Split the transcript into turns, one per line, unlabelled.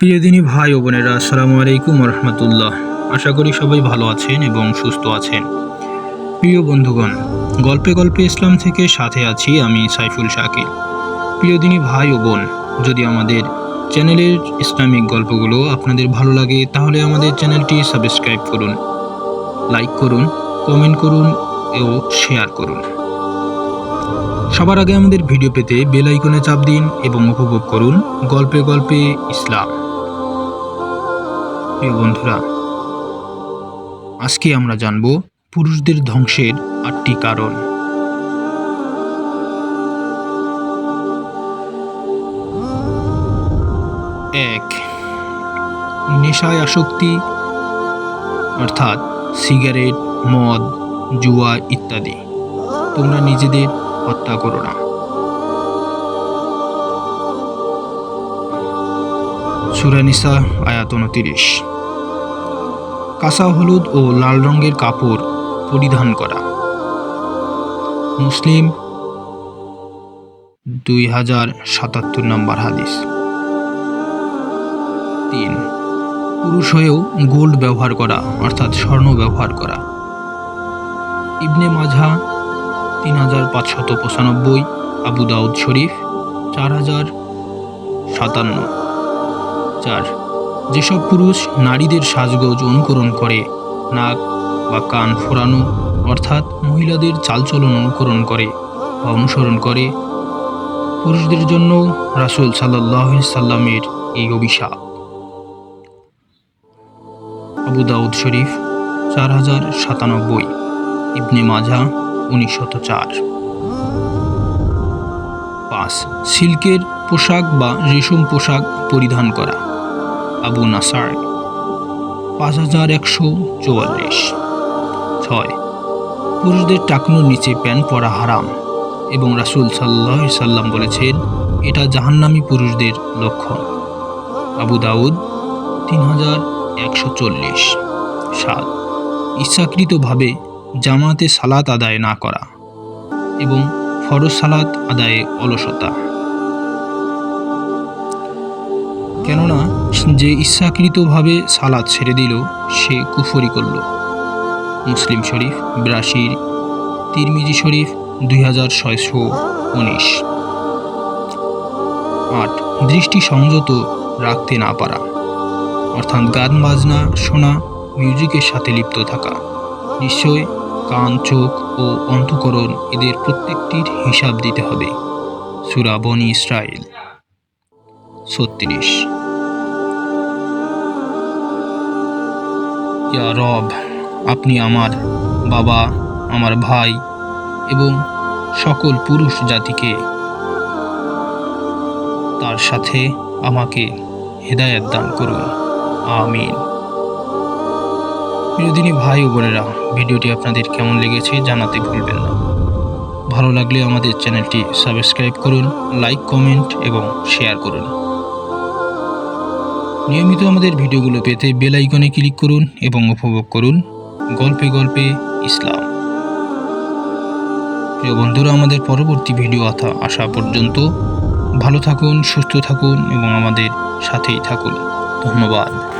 প্রিয় দিনী ভাই ও বোনেরা, আসসালামু আলাইকুম রহমতুল্লাহ। আশা করি সবাই ভালো আছেন এবং সুস্থ আছেন। প্রিয় বন্ধুগণ, গল্পে গল্পে ইসলাম থেকে সাথে আছি আমি সাইফুল শাকিল। প্রিয় দিনী ভাই ও বোন, যদি আমাদের চ্যানেলের ইসলামিক গল্পগুলো আপনাদের ভালো লাগে, তাহলে আমাদের চ্যানেলটি সাবস্ক্রাইব করুন, লাইক করুন, কমেন্ট করুন ও শেয়ার করুন। সবার আগে আমাদের ভিডিও পেতে বেল আইকনে চাপ দিন এবং উপভোগ করুন গল্পে গল্পে ইসলাম। প্রিয় বন্ধুরা, আজকে আমরা জানব পুরুষদের ধ্বংসের আটটি কারণ। এক, নেশায় আসক্তি, অর্থাৎ সিগারেট, মদ, জুয়া ইত্যাদি। তোমরা নিজেদের হত্যা করো না। সুরানিসা আয়াত উনতিরিশ। কাঁচা হলুদ ও লাল রঙের কাপড় পরিধান করা। মুসলিম দুই হাজার সাতাত্তর নম্বর হাদিস। তিন, পুরুষ হয়েও গোল্ড ব্যবহার করা, অর্থাৎ স্বর্ণ ব্যবহার করা। ইবনে মাঝা তিন হাজার পাঁচশত পঁচানব্বই, আবু দাউদ শরীফ চার হাজার সাতান্ন। চার যেসব পুরুষ নারীদের সাজগোজ অনুকরণ করে, নাক বা কান ফোরানো অর্থাৎ মহিলাদের চালচলন অনুকরণ করে বা অনুসরণ করে, পুরুষদের জন্য রাসুল সাল্লাহ সাল্লামের এই অভিশাপ। আবু দাউদ শরীফ, চার হাজার সাতানব্বই, ইবনে মাঝা উনিশশত চার। পাঁচ, সিল্কের পোশাক বা রেশম পোশাক পরিধান করা। আবু নাসার। পাঁচ হাজার একশো চুয়াল্লিশ। ছয়। পুরুষদের টাকনুর নিচে প্যান্ট পরা হারাম এবং রাসুল সাল্লাহ সাল্লাম বলেছেন, এটা জাহান্নামী পুরুষদের লক্ষণ আবু দাউদ, তিন হাজার একশো চল্লিশ। সাত। ইচ্ছাকৃতভাবে জামাতে সালাত আদায় না করা এবং ফরজ সালাত আদায়ে অলসতা। কেননা যে ইচ্ছাকৃতভাবে সালাদ ছেড়ে দিল, সে কুফরি করল। মুসলিম শরীফ, বিরাশির, তিরমিজি শরীফ, দুই হাজার ছয়শো উনিশ। আট, দৃষ্টি সংযত রাখতে না পারা। অর্থাৎ গান, বাজনা, শোনা, মিউজিকের সাথে লিপ্ত থাকা। নিশ্চয় কান, চোখ ও অন্তকরণ এদের প্রত্যেকটির হিসাব দিতে হবে। সুরা বনি ইসরায়েল ছত্রিশ ইয়া রব, আপনি আমার বাবা, আমার ভাই এবং সকল পুরুষ জাতিকে তার সাথে আমাকে হেদায়ত দান করুন। আমিন। প্রিয়দিনী ভাই ও বোনেরা, ভিডিওটি আপনাদের কেমন লেগেছে জানাতে ভুলবেন না। ভালো লাগলে আমাদের চ্যানেলটি সাবস্ক্রাইব করুন, লাইক, কমেন্ট এবং শেয়ার করুন। নিয়মিত আমাদের ভিডিওগুলো পেতে বেল আইকনে ক্লিক করুন এবং উপভোগ করুন গল্পে গল্পে ইসলাম। প্রিয় বন্ধুরা, আমাদের পরবর্তী ভিডিও আসা পর্যন্ত ভালো থাকুন, সুস্থ থাকুন এবং আমাদের সাথেই থাকুন। ধন্যবাদ।